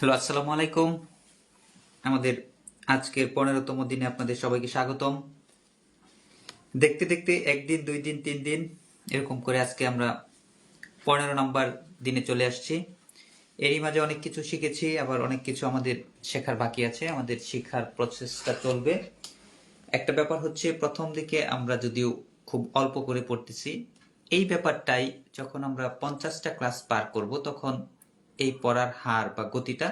Hello, আসসালামু আলাইকুম। আমাদের আজকের পনেরোতম দিনে আপনাদের সবাইকে স্বাগতম। দেখতে দেখতে একদিন, দুই দিন, তিন দিন, এরকম করে আজকে আমরা পনেরো নম্বর দিনে চলে আসছি। এরই মাঝে অনেক কিছু শিখেছি, আবার অনেক কিছু আমাদের শেখার বাকি আছে, আমাদের শেখার প্রসেসটা চলবে। একটা ব্যাপার হচ্ছে, প্রথম দিকে আমরা যদিও খুব অল্প করে পড়তেছি, এই ব্যাপারটাই যখন আমরা পঞ্চাশটা ক্লাস পার করব, তখন এই পড়ার হার বা গতিটা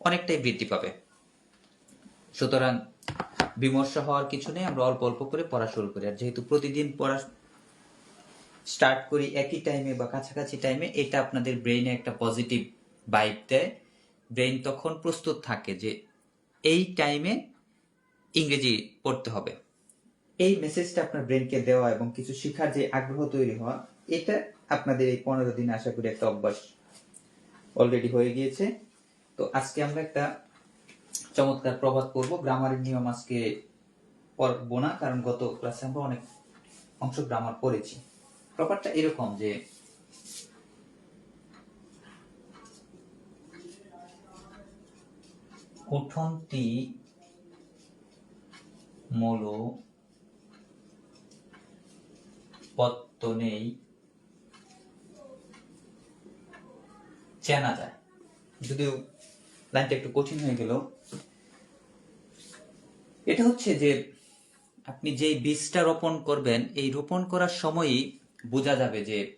অনেকটাই বৃদ্ধি পাবে। সুতরাং বিমর্ষ হওয়ার কিছু নেই, আমরা অল্প অল্প করে পড়া শুরু করি। আর যেহেতু প্রতিদিন পড়া স্টার্ট করি একই টাইমে বা কাছাকাছি টাইমে এটা আপনাদের ব্রেইনে একটা পজিটিভ ভাইব দেয়। ব্রেইন তখন প্রস্তুত থাকে যে এই টাইমে ইংরেজি পড়তে হবে। এই মেসেজটা আপনার ব্রেনকে দেওয়া এবং কিছু শেখার যে আগ্রহ তৈরি হওয়া, এটা আপনাদের এই পনেরো দিন আশা করি একটা অভ্যাস। অলরেডি হয়ে গিয়েছে। তো আজকে আমরা একটা চমৎকার প্রভাত করব। গ্রামারের নিয়ম আজকে পড়ব না, কারণ গত ক্লাসে আমরা অনেক অংশ গ্রামার পড়েছি। প্রপারটা এরকম যে, উঠন্তি মূল পত্তনেই চেনা যায়। যদিও লাইনটা একটু কঠিন হয়ে গেল। এটা হচ্ছে যে আপনি যেই বীজটা রোপণ করবেন, এই রোপণ করার সময়ই বোঝা যাবে যে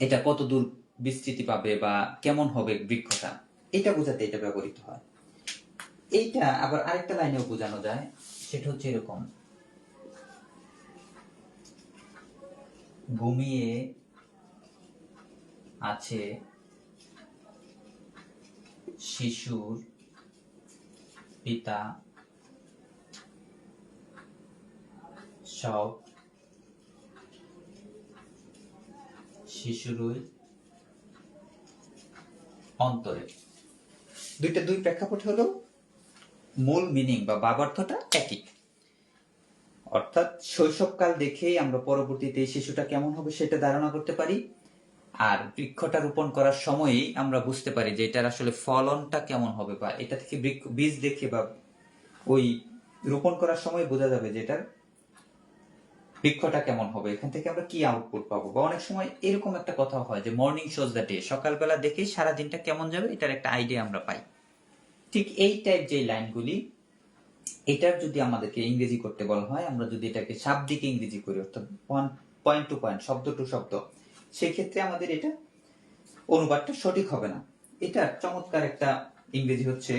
এটা কত দূর বিস্তৃতি পাবে বা কেমন হবে বৃক্ষটা। এটা বোঝাতে এটা ব্যবহৃত হয়। এইটা আবার আরেকটা লাইনেও বোঝানো যায়, সেটা হচ্ছে এরকম। ঘুমিয়ে আছে শিশুর পিতা সব শিশুরই অন্তরে। দুইটা দুই প্রেক্ষাপট হলো মূল মিনিং বা বাবার্থটা একই। অর্থাৎ শৈশবকাল দেখেই আমরা পরবর্তীতে শিশুটা কেমন হবে সেটা ধারণা করতে পারি। আর বৃক্ষটা রোপণ করার সময়ই আমরা বুঝতে পারি যে এটার আসলে ফলনটা কেমন হবে বা এটা থেকে বৃক্ষ, বীজ দেখে বা ওই রোপণ করার সময় বোঝা যাবে যে এটার বৃক্ষটা কেমন হবে। এখান থেকে আমরা কি আউটপুট পাবো? বা অনেক সময় এরকম একটা কথা হয় যে মর্নিং শোজ দ্য ডে সকালবেলা দেখেই সারা দিনটা কেমন যাবে এটার একটা আইডিয়া আমরা পাই। ঠিক এই টাইপ যে লাইনগুলি এটার যদি আমাদেরকে ইংরেজি করতে বলা হয়, আমরা যদি এটাকে শাব্দিক ইংরেজি করি, অর্থাৎ পয়েন্ট টু পয়েন্ট শব্দ টু শব্দ সেক্ষেত্রে আমাদের এটা অনুবাদটা সঠিক হবে না। এটা চমৎকার একটা ইংরেজি হচ্ছে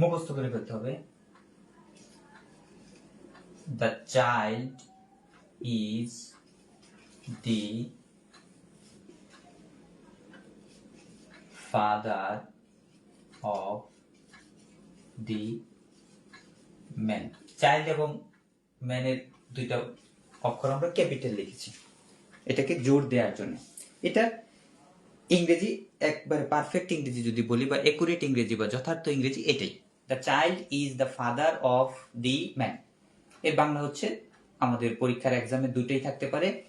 মুখস্থ করে ফেলতে হবে। The child is the father of the man child এবং ম্যানের দুইটা অক্ষর আমরা ক্যাপিটাল লিখেছি। এটাকে জোর দেওয়ার জন্য। এটা ইংরেজি একবারে পারফেক্ট ইংরেজি যদি বলি বা একুরেট ইংরেজি বা যথার্থ ইংরেজি এটাই। The child is the father of the man এর বাংলা হচ্ছে আমাদের পরীক্ষার এক্সামে দুটোই থাকতে পারে।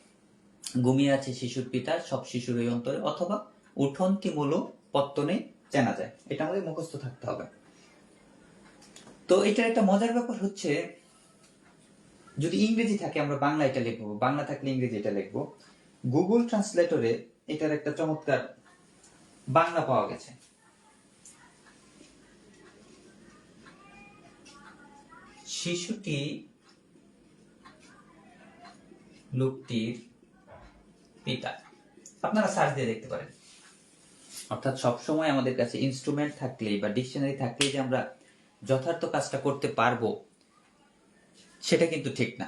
ঘুমিয়ে আছে শিশুর পিতা, সব শিশুর ওই অন্তরে, অথবা উঠন্তি মূল পত্তনে চেনা যায়। এটা আমাদের মুখস্থ থাকতে হবে। তো এটার একটা মজার ব্যাপার হচ্ছে যদি ইংরেজি থাকে, আমরা বাংলা এটা লিখব। বাংলা থাকলে ইংরেজি এটা লিখব। গুগল ট্রান্সলেটরে এটার একটা চমৎকার বাংলা পাওয়া গেছে। শিশুটি লোকটির পিতা। আপনারা সার্চ দিয়ে দেখতে পারেন। অর্থাৎ সবসময় আমাদের কাছে ইনস্ট্রুমেন্ট থাকলেই বা ডিকশনারি থাকলেই যে আমরা যথার্থ কাজটা করতে পারব সেটা কিন্তু ঠিক না।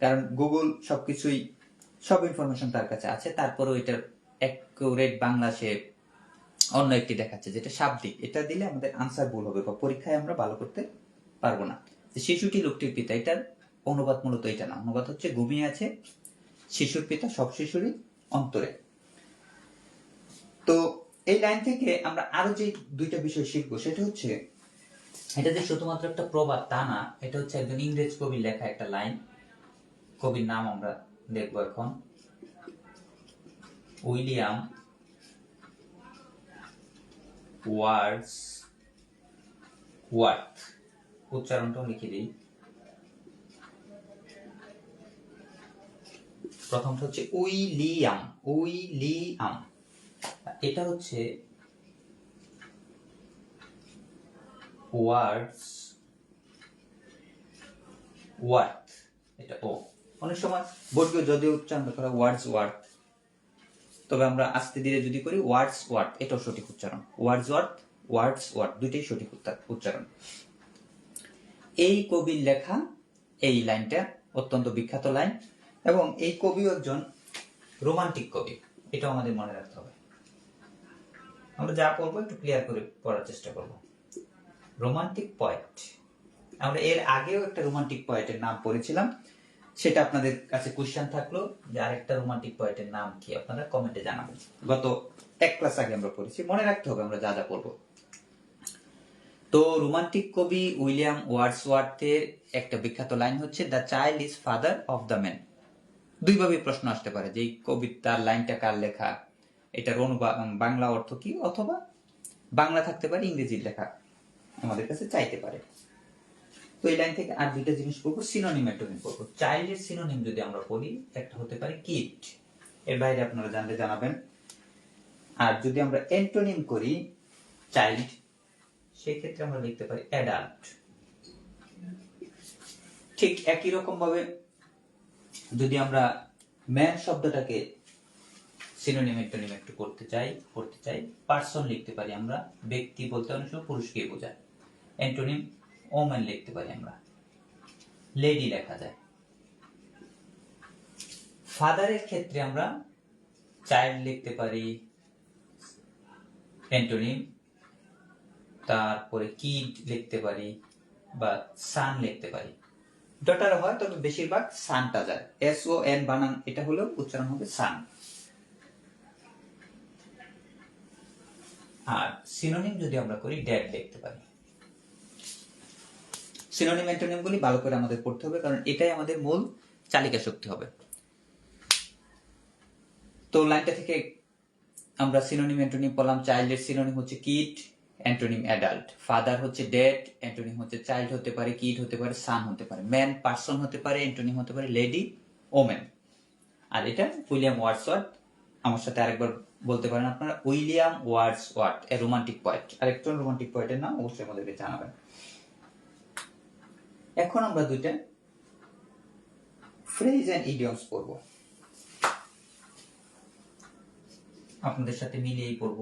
কারণ গুগল সবকিছুই, সব ইনফরমেশন তার কাছে আছে, তারপরেও এটার অ্যাকুরেট বাংলা সে অন্য একটি দেখাচ্ছে, যেটা শাব্দিক। এটা দিলে আমাদের আনসার ভুল হবে বা পরীক্ষায় আমরা ভালো করতে পারব না। শিশুটি লোকটির পিতা, এটার অনুবাদ মূলত এটা না। অনুবাদ হচ্ছে ঘুমিয়ে আছে, শিশুর পিতা সব শিশুরই অন্তরে। তো এই লাইন থেকে আমরা আরও যে দুইটা বিষয় শিখব, সেটা হচ্ছে এটা যে শুধুমাত্র একটা প্রবাদ, তা না, এটা হচ্ছে একজন ইংরেজ কবির লেখা একটা লাইন। কবির নাম আমরা দেখব এখন। উইলিয়াম ওয়ার্ডস ওয়ার্থ। উচ্চারণটাও লিখে দিই। প্রথমটা হচ্ছে উইলিয়াম উইলিয়াম। এটা হচ্ছে ওয়ার্ডস ওয়ার্থ এটা ও। অনেক সময় বর্গীয় যদিও উচ্চারণ করা ওয়ার্ডস ওয়ার্থ তবে আমরা আস্তে ধীরে যদি করি ওয়ার্ডস ওয়ার্থ এটাও সঠিক উচ্চারণ। ওয়ার্ডস ওয়ার্থ ওয়ার্ডস ওয়ার্থ দুইটাই সঠিক উচ্চারণ। এই কবির লেখা, এই লাইনটা অত্যন্ত বিখ্যাত লাইন এবং এই কবি একজন রোমান্টিক কবি। এটাও আমাদের মনে রাখতে হবে। আমরা যা পড়ব একটু ক্লিয়ার করে পড়ার চেষ্টা করব। রোমান্টিক পয়েট আমরা এর আগেও একটা রোমান্টিক পয়েটের নাম পড়েছিলাম। সেটা আপনাদের কাছে কোশ্চেন থাকল যে আরেকটা রোমান্টিক পয়েটের নাম কি আপনারা কমেন্টে জানাবেন। গত এক ক্লাস আগে আমরা পড়েছি। মনে রাখতে হবে আমরা যা যা পড়ব। তো রোমান্টিক কবি উইলিয়াম ওয়ার্ডসওয়ার্থের একটা বিখ্যাত লাইন হচ্ছে the child is father of the man দুইভাবে প্রশ্ন আসতে পারে, যে কবিতার লাইনটা কার লেখা? এটার অনুবাদ বাংলা অর্থ কি? অথবা বাংলা থাকতে পারে ইংরেজির লেখা। আমাদের কাছে চাইতে পারে। তো এই লাইন থেকে আর দুইটা জিনিস পড়ব সিনোনিম অ্যান্টোনিম পড়ব। চাইল্ডের সিনোনিম যদি আমরা পড়ি, একটা হতে পারে কিট এর বাইরে আপনারা জানলে জানাবেন। আর যদি আমরা অ্যান্টোনিম করি চাইল্ড সেই ক্ষেত্রে আমরা লিখতে পারি অ্যাডাল্ট ঠিক একই রকম ভাবে যদি আমরা ম্যান শব্দটাকে সিনোনিম অ্যান্টোনিম একটু করতে চাই করতে চাই পার্সন লিখতে পারি আমরা, ব্যক্তি বলতে অনেক সময় পুরুষকে বোঝায়। অ্যান্টোনিম ওম্যান লিখতে পারি আমরা। লেডি লেখা যায়। ফাদারের ক্ষেত্রে আমরা চাইল্ড লিখতে পারি, অ্যান্টোনিম, তারপরে কিড লিখতে পারি বা সান লিখতে পারি। ডটার হয় তবে বেশিরভাগ সানটা যায়। এস ও এন বানান, এটা হলেও উচ্চারণ হবে সান। আর সিনোনিম যদি আমরা করি ড্যাড লিখতে পারি। সিনোনিম অ্যান্টোনিম গুলি ভালো করে আমাদের পড়তে হবে, কারণ এটাই আমাদের মূল চালিকা শক্তি হবে। তো লাইনটা থেকে আমরা সিনোনিম অ্যান্টোনিম পড়লাম চাইল্ডের সিনোনিম হচ্ছে কিড অ্যান্টোনিম অ্যাডাল্ট ফাদার হচ্ছে ডেড অ্যান্টোনিম হচ্ছে চাইল্ড হতে পারে কিড হতে পারে সান হতে পারে। ম্যান পার্সন হতে পারে অ্যান্টোনিম হতে পারে লেডি ওমেন আর এটা উইলিয়াম ওয়ার্ডসওয়ার্থ। আমার সাথে আরেকবার বলতে পারেন আপনারা, William Wordsworth a romantic poet আরেকজন রোমান্টিক পয়েটের নাম অবশ্যই আমাদেরকে জানাবেন। এখন আমরা দুইটা ফ্রেজ এন্ড ইডিয়মস পড়ব। আপনাদের সাথে মিলিয়েই পড়ব।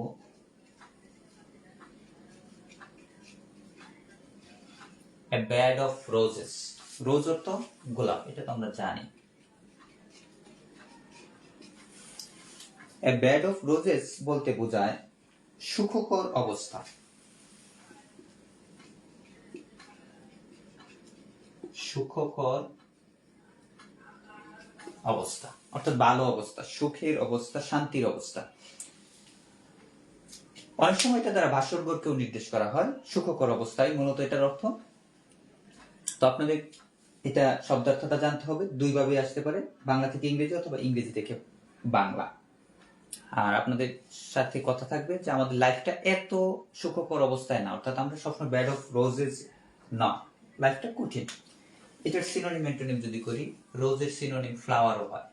A bed of roses. রোজ অর্থ গোলাপ, এটা তো আমরা জানি। A bed of roses বলতে বোঝায় সুখকর অবস্থা। সুখকর অবস্থা, অর্থাৎ ভালো অবস্থা, সুখের অবস্থা, শান্তির অবস্থা। অনেক সময় এটা দ্বারা ভাস্কর্যকেও নির্দেশ করা হয়, সুখকর অবস্থায়, মূলত এটার অর্থ। তো আপনাদের এটা শব্দার্থটা জানতে হবে দুই ভাবে আসতে পারে, বাংলা থেকে ইংরেজি অথবা ইংরেজি থেকে বাংলা। আর আপনাদের সাথে কথা থাকবে যে আমাদের লাইফটা এত সুখকর অবস্থায় না, অর্থাৎ আমরা সবসময় ব্যাড অফ রোজেস না, লাইফটা কঠিন। এটার সিনোনিম অ্যান্টোনিম যদি করি রোজের সিনোনিম ফ্লাওয়ারও হয়।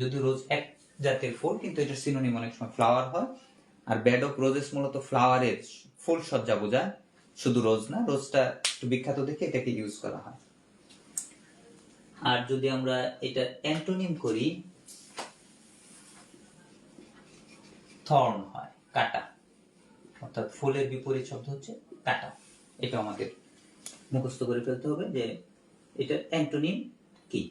যদি রোজ এক জাতের ফুল, কিন্তু এটার সিনোনিম অনেক সময় ফ্লাওয়ার হয়। আর ব্যাড অফ রোজেস মূলত ফ্লাওয়ারের ফুল সজ্জা বোঝায়। শুধু রোজ না রোজটা একটু বিখ্যাত দেখে এটাকে ইউজ করা হয়। আর যদি আমরা এটা অ্যান্টোনিম করি থর্ন হয়, কাটা। অর্থাৎ ফুলের বিপরীত শব্দ হচ্ছে কাটা। এটা আমাদের মুখস্থ করে ফেলতে হবে যে এটা অ্যান্টোনিম কি।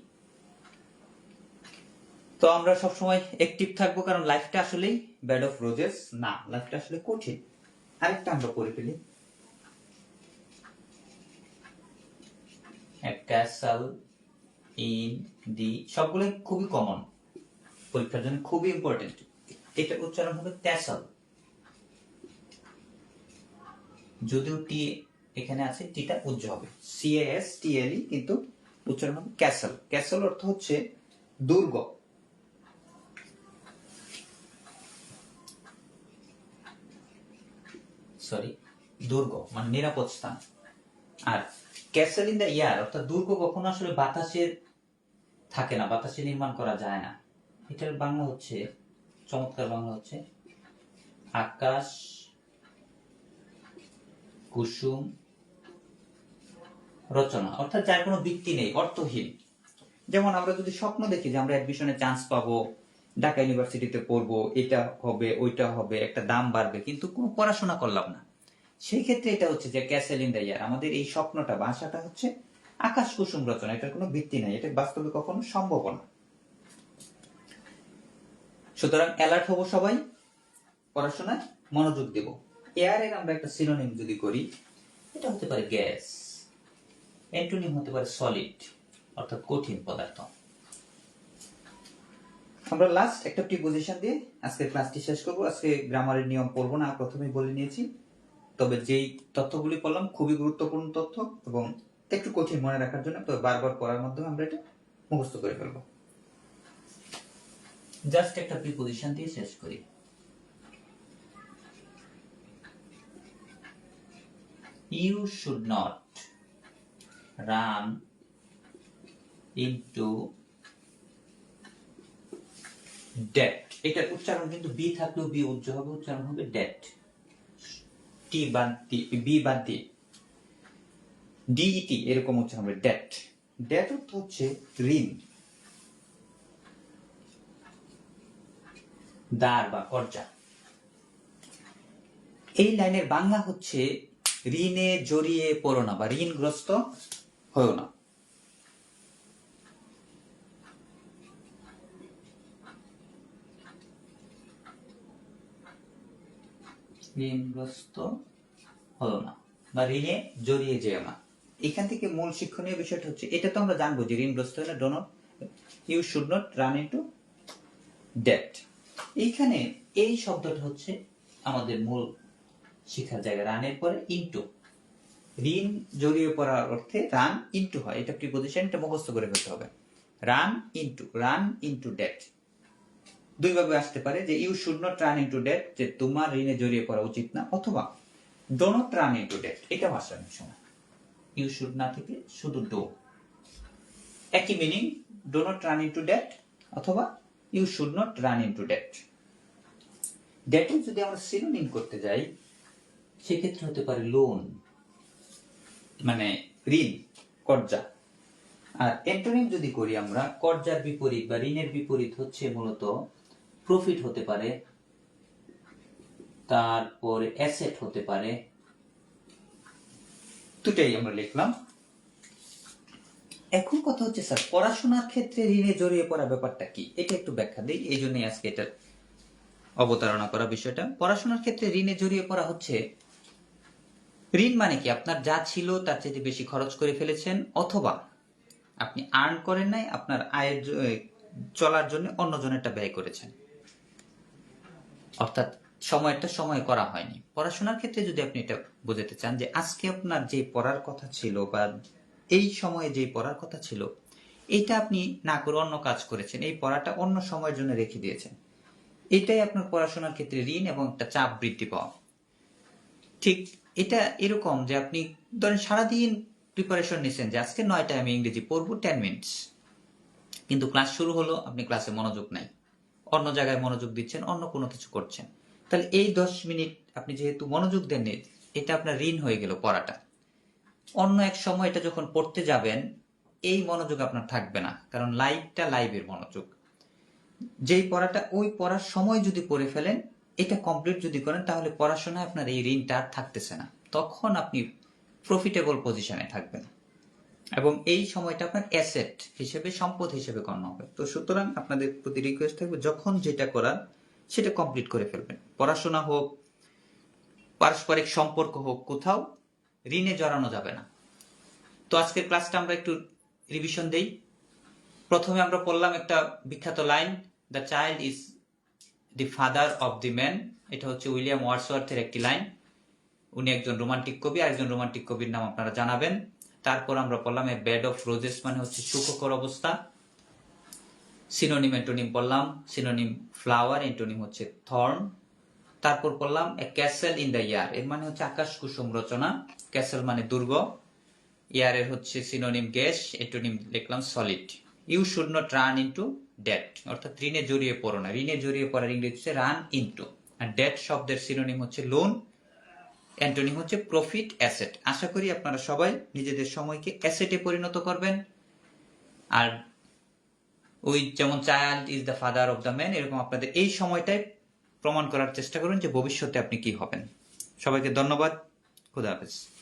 তো আমরা সবসময় অ্যাক্টিভ থাকব কারণ লাইফটা আসলেই ব্যাড অফ রোজেস না লাইফটা আসলে কঠিন। আরেকটা আমরা পড়ে ফেলি। ক্যাসাল, ইন দি সবগুলো খুবই কমন পরীক্ষার জন্য খুবই ইম্পর্টেন্ট এটা উচ্চারণ হবে ক্যাসাল। যদিও টি এখানে আছে টিটা উজ্জ হবে। সিএএস টিএলই কিন্তু উচ্চারণ হবে ক্যাসল। ক্যাসল অর্থ হচ্ছে দুর্গ। সরি দুর্গ মানে নিরাপদ স্থান। আর ক্যাসেল ইন দ্য ইয়ার, অর্থাৎ দুর্গ কখনো আসলে বাতাসের থাকে না, বাতাসে নির্মাণ করা যায় না। এটার বাংলা হচ্ছে, চমৎকার বাংলা হচ্ছে, আকাশ, কুসুম রচনা, অর্থাৎ যার কোনো ভিত্তি নেই, অর্থহীন। যেমন আমরা যদি স্বপ্ন দেখি যে আমরা অ্যাডমিশনে চান্স পাবো, ঢাকা ইউনিভার্সিটিতে পড়ব, এটা হবে, ওইটা হবে, একটা দাম বাড়বে, কিন্তু কোনো পড়াশোনা করলাম না। সেই ক্ষেত্রে এটা হচ্ছে যে ক্যাসেল ইন দ্য ইয়ার আমাদের এই স্বপ্নটা বা আশাটা হচ্ছে আকাশ কুসুম রচনা, এটার কোনো ভিত্তি নাই, এটা বাস্তবে কখনো সম্ভব না। সুতরাং অ্যালার্ট হব সবাই, পড়াশোনায় মনোযোগ দেব। এয়ারের আমরা একটা সিনোনিম যদি করি, এটা হতে পারে গ্যাস অ্যান্টোনিম হতে পারে সলিড অর্থাৎ কঠিন পদার্থ। আমরা লাস্ট একটা প্রিপোজিশন দিয়ে আজকে ক্লাসটি শেষ করব। আজকে গ্রামারের নিয়ম পড়ব না প্রথমেই বলে নিয়েছি। তবে যেই তথ্যগুলি পড়লাম খুবই গুরুত্বপূর্ণ তথ্য এবং একটু কঠিন মনে রাখার জন্য তবে বারবার পড়ার মাধ্যমে আমরা এটা মুখস্থ করে ফেলব। জাস্ট একটা প্রিপোজিশন দিয়ে শেষ করি। You should not run into debt এটার উচ্চারণ কিন্তু বি থাকলেও বি উজ্জ হবে, উচ্চারণ হবে ডেট টি বাদ বি বাদ দিয়ে ডিইটি এরকম উচ্চারণ হবে ডেট ডেট অর্থ হচ্ছে ঋণ। দার বা কর্জা। এই লাইনের বাংলা হচ্ছে ঋণে জড়িয়ে পড়ো না বা ঋণগ্রস্ত হয়েও না। হলো না বা ঋণে জড়িয়ে যেও না। এখান থেকে মূল শিক্ষণীয় বিষয়টা হচ্ছে, এটা তো আমরা জানব যে ঋণগ্রস্ত হলে don't you should not run into debt এইখানে এই শব্দটা হচ্ছে আমাদের মূল শিক্ষার জায়গা রানের পরে ইনটু ঋণ জড়িয়ে পড়ার অর্থে রান ইনটু হয়। এটা প্রিপোজিশন এটা মুখস্থ করে ফেলতে হবে। Run into run into debt দুইভাবে আসতে পারে যে you should not run into debt যে তোমার ঋণে জড়িয়ে পড়া উচিত না, অথবা do not run into debt এটা ভাষা অনেক সময়। ইউ শুড না থেকে শুধু ডো একই meaning do not run into debt অথবা you should not run into debt ডেটের যদি আমরা সিনোনিম করতে যাই, সেক্ষেত্রে হতে পারে লোন মানে ঋণ, কর্জা। আর এন্টোনিম যদি করি আমরা, কর্জার বিপরীত বা ঋণের বিপরীত হচ্ছে মূলত প্রফিট হতে পারে, তারপরে অ্যাসেট হতে পারে। দুটাই আমরা লিখলাম। এখন কথা হচ্ছে, স্যার, পড়াশোনার ক্ষেত্রে ঋণে জড়িয়ে পড়া ব্যাপারটা কি? এটা একটু ব্যাখ্যা দিই, এই জন্যই আজকে এটা অবতারণা করা বিষয়টা। পড়াশোনার ক্ষেত্রে ঋণে জড়িয়ে পড়া হচ্ছে ঋণ মানে কি? আপনার যা ছিল তার চেয়ে বেশি খরচ করে ফেলেছেন অথবা আপনি আর্ন করেন নাই, আপনার আয়ের চলার জন্য অন্য জনেরটা ব্যয় করেছেন। অর্থাৎ সময়টা সময় করা হয়নি। পড়াশোনার ক্ষেত্রে যদি আপনি এটা বোঝাতে চান যে আজকে আপনার যে পড়ার কথা ছিল বা এই সময়ে যে পড়ার কথা ছিল এটা আপনি না করে অন্য কাজ করেছেন, এই পড়াটা অন্য সময়ের জন্য রেখে দিয়েছেন। এটাই আপনার পড়াশোনার ক্ষেত্রে ঋণ এবং একটা চাপ বৃদ্ধি পাওয়া। ঠিক এটা এরকম যে আপনি, ধরেন সারাদিন প্রিপারেশন নিছেন যে আজকে নয়টায় আমি ইংরেজি পড়ব টেন মিনিটস কিন্তু ক্লাস শুরু হলো, আপনি ক্লাসে মনোযোগ নাই। অন্য জায়গায় মনোযোগ দিচ্ছেন, অন্য কোনো কিছু করছেন। তাহলে এই দশ মিনিট আপনি যেহেতু মনোযোগ দেননি, এটা আপনার ঋণ হয়ে গেল পড়াটা। অন্য এক সময় এটা যখন পড়তে যাবেন, এই মনোযোগ আপনার থাকবে না, কারণ লাইভটা লাইভের মনোযোগ। যেই পড়াটা, ওই পড়ার সময় যদি পড়ে ফেলেন এটা কমপ্লিট যদি করেন, তাহলে পড়াশোনায় আপনার এই ঋণটা আর থাকতেছে না। তখন আপনি প্রফিটেবল পজিশনে থাকবেন। এবং এই সময়টা আপনার অ্যাসেট হিসেবে, সম্পদ হিসেবে গণ্য হবে। তো সুতরাং আপনাদের প্রতি রিকোয়েস্ট থাকবে, যখন যেটা করার, সেটা কমপ্লিট করে ফেলবেন। পড়াশোনা হোক, পারস্পরিক সম্পর্ক হোক, কোথাও ঋণে জড়ানো যাবে না। তো আজকের ক্লাসটা আমরা একটু রিভিশন দেই। প্রথমে আমরা পড়লাম একটা বিখ্যাত line the child is the father of the man এটা হচ্ছে উইলিয়াম ওয়ার্ডসওয়ার্থের একটি লাইন। উনি একজন রোমান্টিক কবি আরেকজন রোমান্টিক কবির নাম আপনারা জানাবেন। তারপর আমরা বললাম এ বেড অফ রোজেস মানে হচ্ছে সুখকর অবস্থা। সিনোনিম এন্টোনিম বললাম সিনোনিম ফ্লাওয়ার এন্টোনিম হচ্ছে থর্ন তারপর বললাম a castle in the air এর মানে হচ্ছে আকাশ কুসুম রচনা। ক্যাসেল মানে দুর্গ। ইয়ারের হচ্ছে সিনোনিম গ্যাস এটোনিম লিখলাম solid you should not run into debt অর্থাৎ ঋণে জড়িয়ে পড়ো না। ঋণে জড়িয়ে পড়ার ইংরেজি হচ্ছে রান ইনটু আর ডেট শব্দের সিনোনিম হচ্ছে লোন অ্যান্টোনিম হচ্ছে প্রফিট অ্যাসেট আশা করি আপনারা সবাই নিজেদের সময়কে অ্যাসেটে পরিণত করবেন। আর ওই যেমন child is the father of the man এরকম আপনাদের এই সময়টাই প্রমাণ করার চেষ্টা করুন যে ভবিষ্যতে আপনি কি হবেন। সবাইকে ধন্যবাদ। খুদা হাফেজ।